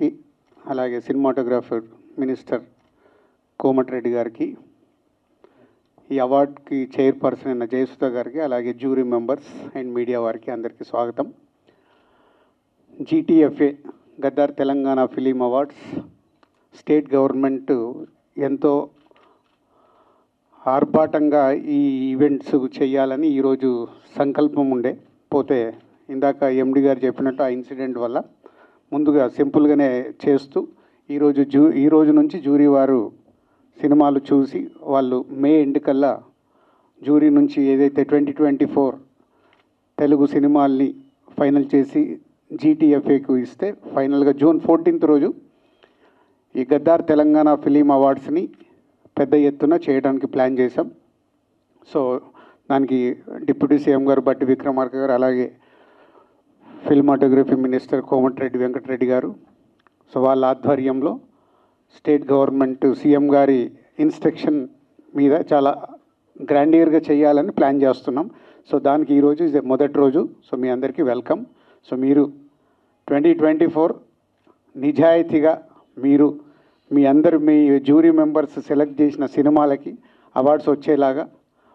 కి, అలాగే cinematographer minister Komatireddy గారికి ఈ అవార్డుకి చైర్పర్సన్ అయిన జయసుధ గారికి అలాగే జ్యూరీ మెంబర్స్ అండ్ మీడియా వారికి అందరికీ స్వాగతం. GTFA Gaddar Telangana film awards state government ఎంతో ఆర్భాటంగా ఈ ఈవెంట్స్ చేయాలని ఈరోజు సంకల్పం ఉండే. పోతే ఇందాక ఎండి గారు చెప్పినట్టు ఆ ఇన్సిడెంట్ వల్ల ముందుగా సింపుల్గానే చేస్తూ ఈరోజు జూ ఈ రోజు నుంచి జూరీ వారు సినిమాలు చూసి వాళ్ళు మే ఎండ్ కల్లా జూరీ నుంచి ఏదైతే ట్వంటీ ట్వంటీ ఫోర్ తెలుగు సినిమాల్ని ఫైనల్ చేసి జీటీఎఫ్ఏకు ఇస్తే ఫైనల్గా జూన్ ఫోర్టీన్త్ రోజు ఈ గద్దార్ తెలంగాణ ఫిలిం అవార్డ్స్ని పెద్ద ఎత్తున చేయడానికి ప్లాన్ చేశాం. సో దానికి డిప్యూటీ సీఎం గారు బట్టి విక్రమార్క గారు అలాగే ఫిల్మాటోగ్రఫీ మినిస్టర్ కోమటిరెడ్డి వెంకటరెడ్డి గారు. సో వాళ్ళ ఆధ్వర్యంలో స్టేట్ గవర్నమెంట్ సీఎం గారి ఇన్స్ట్రక్షన్ మీద చాలా గ్రాండియర్గా చేయాలని ప్లాన్ చేస్తున్నాం. సో దానికి ఈరోజు ఇది మొదటి రోజు. సో మీ అందరికీ వెల్కమ్. సో మీరు ట్వంటీ ట్వంటీ ఫోర్ నిజాయితీగా మీరు మీ అందరు మీ జ్యూరీ మెంబర్స్ సెలెక్ట్ చేసిన సినిమాలకి అవార్డ్స్ వచ్చేలాగా